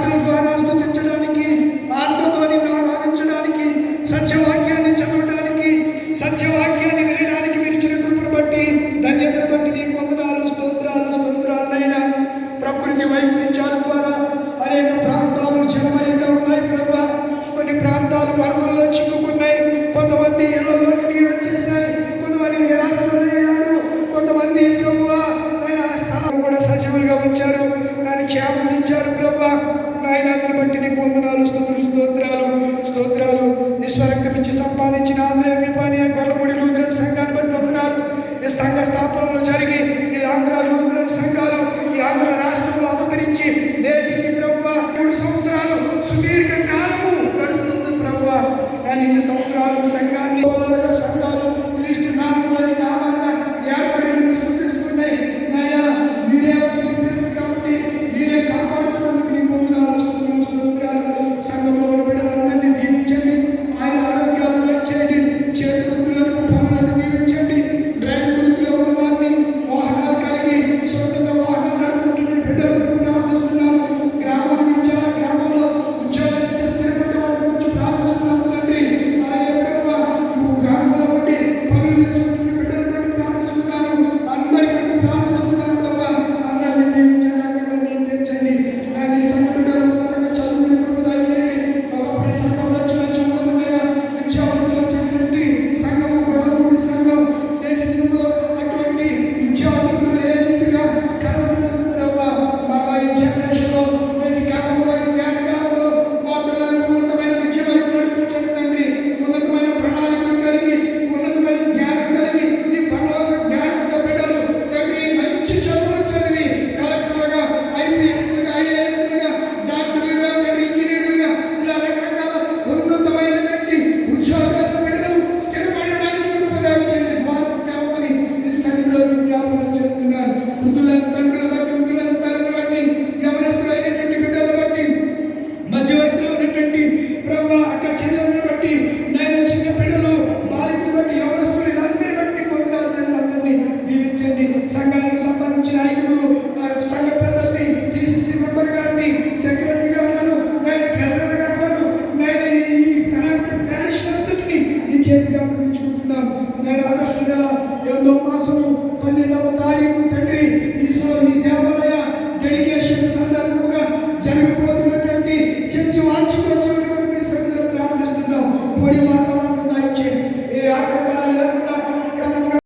పాటల ద్వారా స్థుతించడానికి ఆత్మతో నిన్ను ఆరాధించడానికి సత్యవాక్యాన్ని చదవడానికి సత్యవాక్యాన్ని వినడానికి విరిచిన కృపను బట్టి ధన్యతను బట్టి నీకు వందనాలు స్తోత్రాలు స్తోత్రాలైనా ప్రకృతి వైపరీత్యాల ద్వారా అనేక ప్రాంతాలు జలమయంగా ఉన్నాయి ప్రభు. కొన్ని ప్రాంతాలు వరదల్లో చిక్కుకున్నాయి. కొంతమంది ఇళ్ళలో స్వరంగం ఇచ్చి సంపాదించిన ఆంధ్ర విపానీయ గొల్లముడి లూదరన్ సంఘాన్ని బట్టి వందనాలు. ఈ సంఘ స్థాపనలు జరిగి ఈ ఆంధ్ర లూదరన్ సంఘాలు ఈ ఆంధ్ర రాష్ట్రంలో అవతరించి నేటికి ప్రభు మూడు సంవత్సరాలు సుదీర్ఘ కాలము గడుస్తుంది ప్రభు కానీ ఇన్ని సంవత్సరాలు cambiar ঈশ্বর নি দেবলে